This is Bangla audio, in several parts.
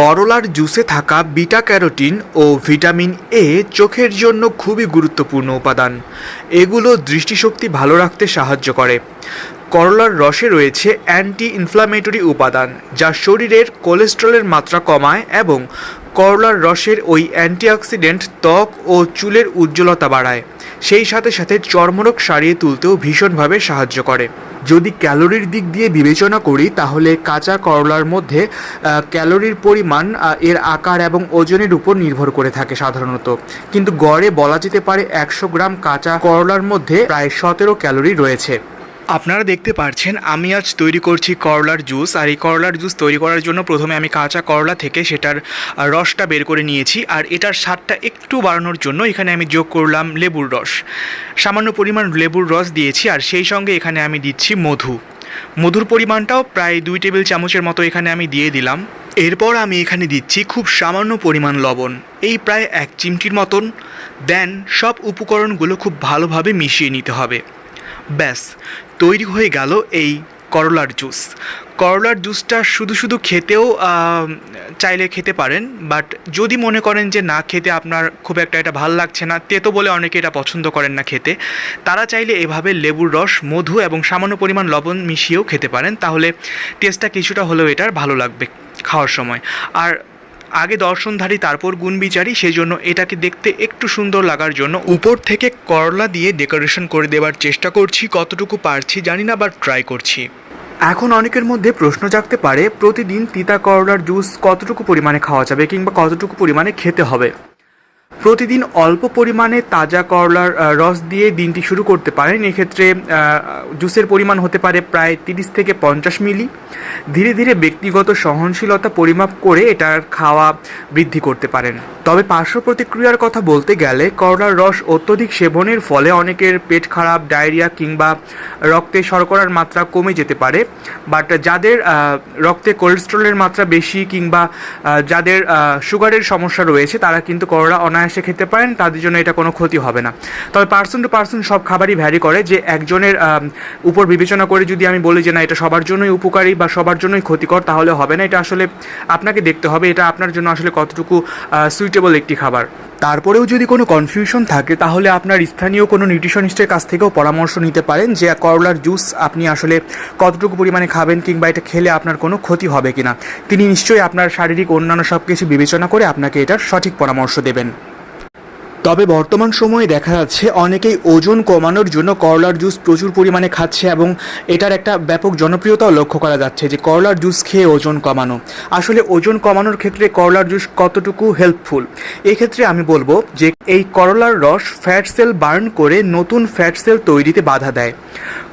করলার জুসে থাকা বিটা ক্যারোটিন ও ভিটামিন এ চোখের জন্য খুবই গুরুত্বপূর্ণ উপাদান। এগুলো দৃষ্টিশক্তি ভালো রাখতে সাহায্য করে। করলার রসে রয়েছে অ্যান্টি ইনফ্লামেটরি উপাদান, যা শরীরের কোলেস্ট্রলের মাত্রা কমায় এবং করলার রসের ওই অ্যান্টিঅক্সিডেন্ট ত্বক ও চুলের উজ্জ্বলতা বাড়ায়। সেই সাথে সাথে চর্মরোগ সারিয়ে তুলতেও ভীষণভাবে সাহায্য করে। যদি ক্যালোরির দিক দিয়ে বিবেচনা করি, তাহলে কাঁচা করলার মধ্যে ক্যালোরির পরিমাণ এর আকার এবং ওজনের উপর নির্ভর করে থাকে সাধারণত। কিন্তু গড়ে বলা যেতে পারে একশো গ্রাম কাঁচা করলার মধ্যে প্রায় সতেরো ক্যালোরি রয়েছে। আপনারা দেখতে পাচ্ছেন আমি আজ তৈরি করছি করলার জুস, আর এই করলার জুস তৈরি করার জন্য প্রথমে আমি কাঁচা করলা থেকে সেটার রসটা বের করে নিয়েছি, আর এটার স্বাদটা একটু বাড়ানোর জন্য এখানে আমি যোগ করলাম লেবুর রস। সামান্য পরিমাণ লেবুর রস দিয়েছি, আর সেই সঙ্গে এখানে আমি দিচ্ছি মধু। মধুর পরিমাণটাও প্রায় দুই টেবিল চামচের মতো এখানে আমি দিয়ে দিলাম। এরপর আমি এখানে দিচ্ছি খুব সামান্য পরিমাণ লবণ, এই প্রায় এক চিমটির মতন। দেন সব উপকরণগুলো খুব ভালোভাবে মিশিয়ে নিতে হবে। ব্যাস তৈরি হয়ে গেল এই করলার জুস। করলার জুসটা শুধু শুধু খেতেও চাইলে খেতে পারেন, বাট যদি মনে করেন যে না খেতে আপনার খুব একটা এটা ভালো লাগছে না, তেতো বলে অনেকে এটা পছন্দ করেন না খেতে, তারা চাইলে এভাবে লেবুর রস, মধু এবং সামান্য পরিমাণ লবণ মিশিয়েও খেতে পারেন, তাহলে টেস্টটা কিছুটা হলেও এটার ভালো লাগবে খাওয়ার সময়। আর আগে দর্শনধারী, তারপর গুণবিচারী, সেজন্য এটাকে দেখতে একটু সুন্দর লাগার জন্য উপর থেকে করলা দিয়ে ডেকোরেশন করে দেওয়ার চেষ্টা করছি, কতটুকু পারছি জানি না বাট ট্রাই করছি। এখন অনেকের মধ্যে প্রশ্ন জাগতে পারে, প্রতিদিন তিতা করলার জুস কতটুকু পরিমাণে খাওয়া যাবে কিংবা কতটুকু পরিমাণে খেতে হবে? প্রতিদিন অল্প পরিমাণে তাজা করলার রস দিয়ে দিনটি শুরু করতে পারেন। এক্ষেত্রে জুসের পরিমাণ হতে পারে প্রায় তিরিশ থেকে পঞ্চাশ মিলি। ধীরে ধীরে ব্যক্তিগত সহনশীলতা পরিমাপ করে এটার খাওয়া বৃদ্ধি করতে পারেন। তবে পার্শ্ব প্রতিক্রিয়ার কথা বলতে গেলে, করলার রস অত্যধিক সেবনের ফলে অনেকের পেট খারাপ, ডায়রিয়া কিংবা রক্তে শর্করার মাত্রা কমে যেতে পারে। বাট যাদের রক্তে কোলেস্ট্রলের মাত্রা বেশি কিংবা যাদের সুগারের সমস্যা রয়েছে, তারা কিন্তু করলা অনায়াসে খেতে পারেন, তাদের জন্য এটা কোনো ক্ষতি হবে না। তবে পার্সন টু পার্সন সব খাবারই ভ্যারি করে যে একজনের উপর বিবেচনা করে যদি আমি বলি যে না, এটা সবার জন্যই উপকারী বা সবার জন্যই ক্ষতিকর, তাহলে হবে না। এটা আসলে আপনাকে দেখতে হবে, এটা আপনার জন্য আসলে কতটুকু সুইটেবল একটি খাবার। তারপরেও যদি কোনো কনফিউশন থাকে, তাহলে আপনার স্থানীয় কোনো নিউট্রিশনিস্টের কাছ থেকেও পরামর্শ নিতে পারেন যে করলার জুস আপনি আসলে কতটুকু পরিমাণে খাবেন কিংবা এটা খেলে আপনার কোনো ক্ষতি হবে কিনা। তিনি নিশ্চয়ই আপনার শারীরিক অন্যান্য সব কিছু বিবেচনা করে আপনাকে এটার সঠিক পরামর্শ দেবেন। তবে বর্তমান সময়ে দেখা যাচ্ছে অনেকেই ওজন কমানোর জন্য করলার জুস প্রচুর পরিমাণে খাচ্ছে এবং এটার একটা ব্যাপক জনপ্রিয়তাও লক্ষ্য করা যাচ্ছে যে করলার জুস খেয়ে ওজন কমানো। আসলে ওজন কমানোর ক্ষেত্রে করলার জুস কতটুকু হেল্পফুল এক্ষেত্রে আমি বলব যে এই করলার রস ফ্যাট সেল বার্ন করে নতুন ফ্যাট সেল তৈরিতে বাধা দেয়।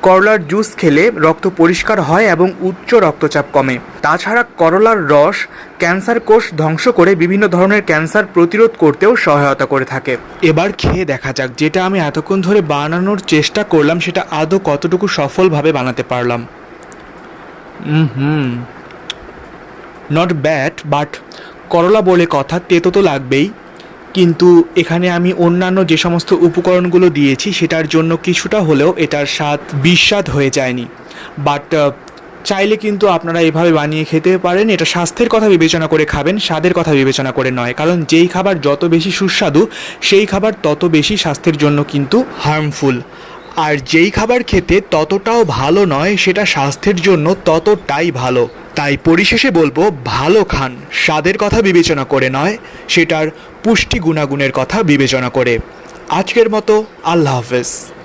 করলার জুস খেলে রক্ত পরিষ্কার হয় এবং উচ্চ রক্তচাপ কমে। তাছাড়া করলার রস ক্যান্সার কোষ ধ্বংস করে বিভিন্ন ধরনের ক্যান্সার প্রতিরোধ করতেও সহায়তা করে থাকে। এবার খেয়ে দেখা যাক, যেটা আমি এতক্ষণ ধরে বানানোর চেষ্টা করলাম, সেটা আদৌ কতটুকু সফলভাবে বানাতে পারলাম। হুম। নট ব্যাড বাট করলা বলে কথা, তেতো তো লাগবেই। কিন্তু এখানে আমি অন্যান্য যে সমস্ত উপকরণগুলো দিয়েছি, সেটার জন্য কিছুটা হলেও এটার স্বাদ বিস্বাদ হয়ে যায়নি। বাট চাইলে কিন্তু আপনারা এভাবে বানিয়ে খেতে পারেন। এটা স্বাস্থ্যের কথা বিবেচনা করে খাবেন, স্বাদের কথা বিবেচনা করে নয়। কারণ যেই খাবার যত বেশি সুস্বাদু, সেই খাবার তত বেশি স্বাস্থ্যের জন্য কিন্তু হার্মফুল আর যেই খাবার খেতে ততটাও ভালো নয়, সেটা স্বাস্থ্যের জন্য ততটাই ভালো। তাই পরিশেষে বলব, ভালো খান। স্বাদের কথা বিবেচনা করে নয়, সেটার পুষ্টি গুণাগুণের কথা বিবেচনা করে। আজকের মতো আল্লাহ হাফেজ।